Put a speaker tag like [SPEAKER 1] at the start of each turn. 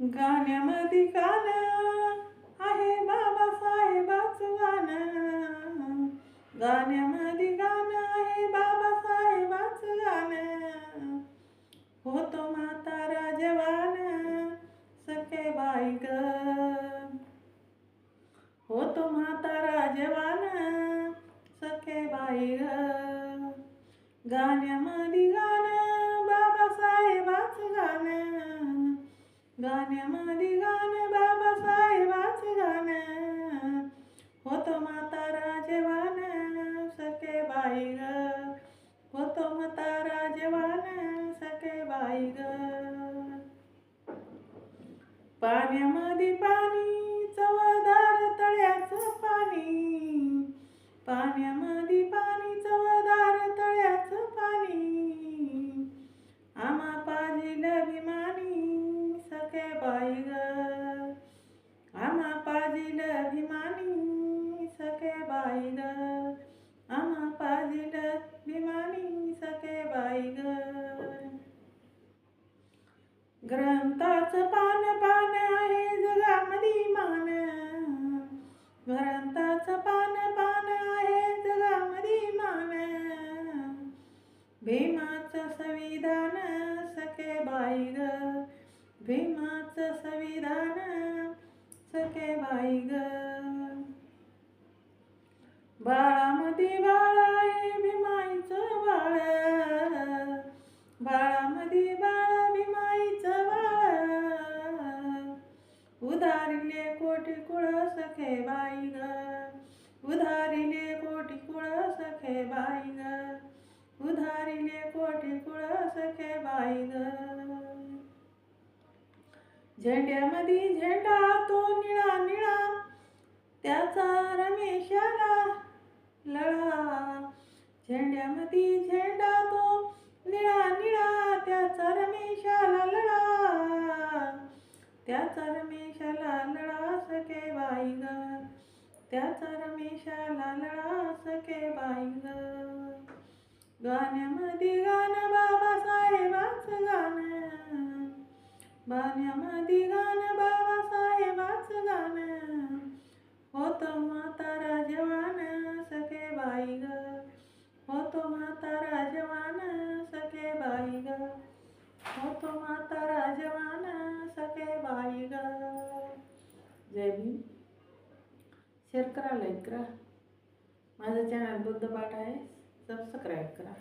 [SPEAKER 1] गाण्यामध्ये गाणं आहे बाबासाहेबाच गाणं. गाण्यामध्ये गाणं आहे बाबासाहेबाचं गाणं. होतो म्हातारा जवान सखे बाई ग. होतो म्हातारा जवान सखे बाई ग. गाण्यामध्ये गाणं बाबासाहेबाचं गाणं. गाण्यामध्ये गाणं बाबासाहेबाच गाणं. होतो म्हातारा राजवान सखे बाई ग. होतो म्हातारा जेवान सखे बाई ग. पाण्यामध्ये पाणी चवदार तळ्याचं पाणी. पाण्यामध्ये पाणी bem mais. झेंड्यामध्ये झेंडा तो निळा निळा त्याचा रमेशाला लळा. झेंड्यामध्ये झेंडा तो निळा निळा त्याचा रमेशाला लळा. त्याचा रमेशाला लळा सके बाई ग. त्याचा रमेशाला लळा सके बाई ग. गाण्यामध्ये गाणं बाबासाहेबाचं गाणं. गाण्यामध्ये गाणं बाबासाहेबाच गाणं होतो म्हातारा जवान सखे बाई ग होतो म्हातारा जवान सखे बाई ग होतो म्हातारा जवान सखे बाई ग जय भीम शेअर करा लाईक करा माझं चॅनल बुद्धपाठ आहे सबस्क्राईब करा